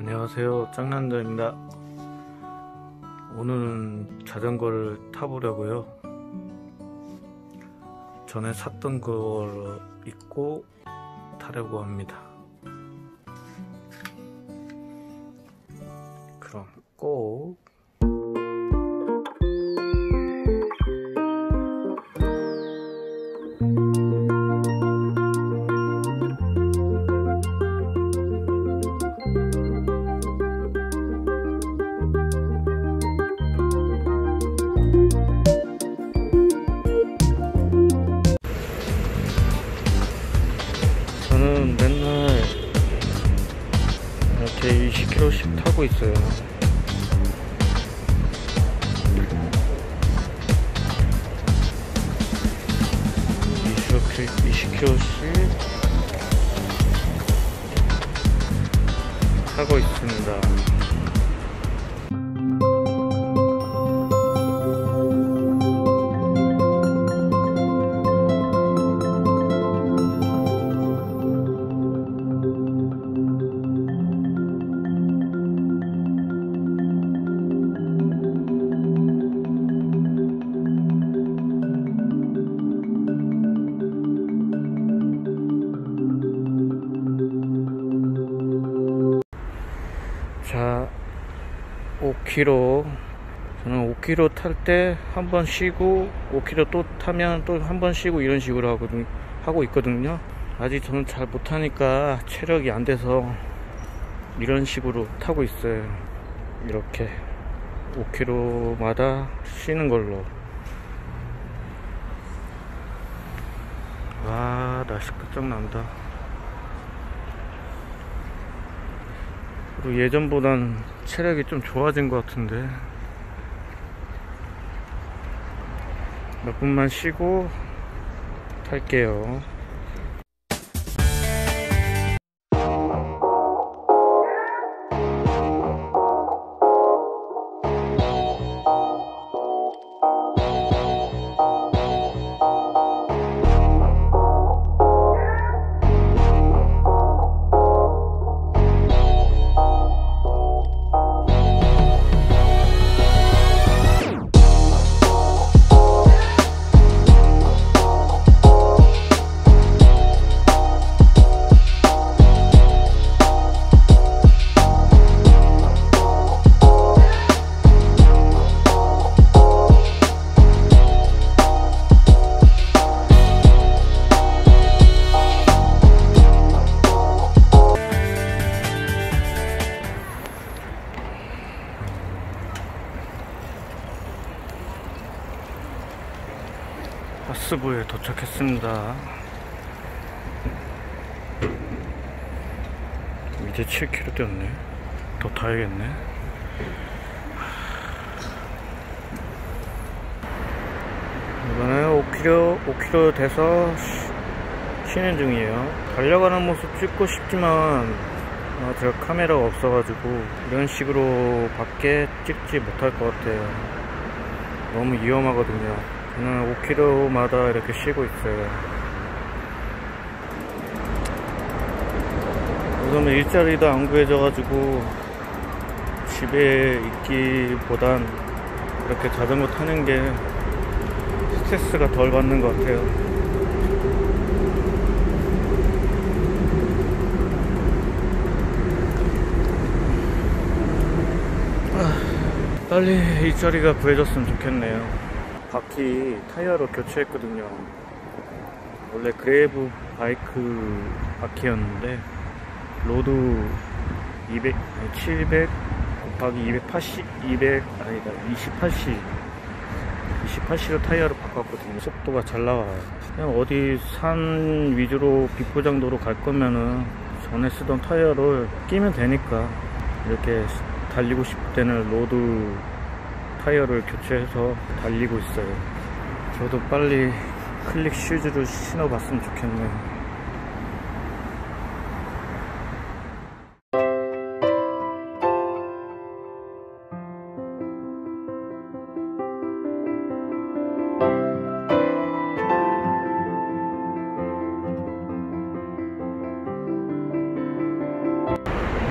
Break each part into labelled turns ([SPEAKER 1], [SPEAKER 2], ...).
[SPEAKER 1] 안녕하세요. 짱난다입니다. 오늘은 자전거를 타보려고요. 전에 샀던 걸 입고 타려고 합니다. 그럼 꼭 20km씩 타고 있어요. 이렇게 20km씩 타고 있습니다. 5km. 저는 5km 탈 때 한 번 쉬고 5km 또 타면 또 한 번 쉬고 이런 식으로 하거든, 하고 있거든요. 아직 저는 잘 못하니까 체력이 안 돼서 이런 식으로 타고 있어요. 이렇게 5km마다 쉬는 걸로. 와, 날씨 끝장난다. 그리고 예전보단 체력이 좀 좋아진 것 같은데. 몇 분만 쉬고 탈게요 하스부에 도착했습니다. 이제 7km 뛰었네. 더 타야겠네. 이번에 5km 5km 돼서 쉬- 쉬는 중이에요. 달려가는 모습 찍고 싶지만 어, 제가 카메라가 없어가지고 이런 식으로 밖에 찍지 못할 것 같아요. 너무 위험하거든요 저는 5km마다 이렇게 쉬고 있어요 우선은 일자리도 안 구해져가지고 집에 있기보단 이렇게 자전거 타는 게 스트레스가 덜 받는 것 같아요. 아, 빨리 일자리가 구해졌으면 좋겠네요. 바퀴 타이어로 교체했거든요. 원래 그레이브 바이크 바퀴였는데 로드 200, 아니, 700 곱하기 280, 200 아니다 28C 28C로 타이어를 바꿨거든요. 속도가 잘 나와요. 그냥 어디 산 위주로 비포장도로 갈 거면은 전에 쓰던 타이어를 끼면 되니까 이렇게 달리고 싶을 때는 로드 타이어를 교체해서 달리고 있어요. 저도 빨리 클릭 슈즈를 신어봤으면 좋겠네요.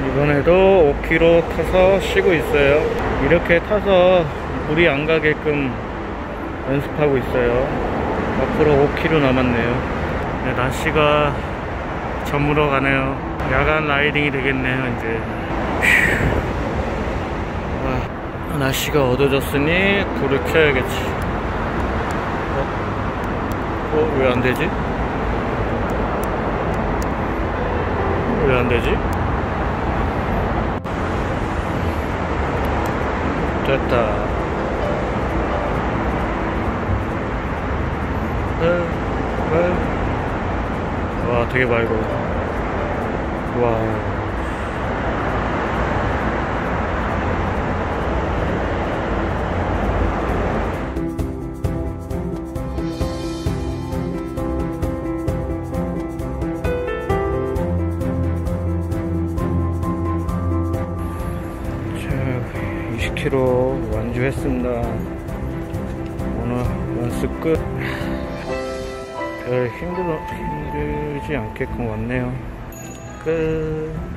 [SPEAKER 1] 이번에도 5km 타서 쉬고 있어요. 이렇게 타서 물이 안 가게끔 연습하고 있어요. 앞으로 5km 남았네요. 네, 날씨가 저물어 가네요. 야간 라이딩이 되겠네요, 이제. 아, 날씨가 어두워졌으니 불을 켜야겠지. 어? 어, 왜 안 되지? 왜 안 되지? 됐다. 에, 에. 와, 되게 맑어. 와. 자, 20km 완주했습니다. 오늘 연습 끝. 별 힘들어, 힘들지 않게끔 왔네요. 끝.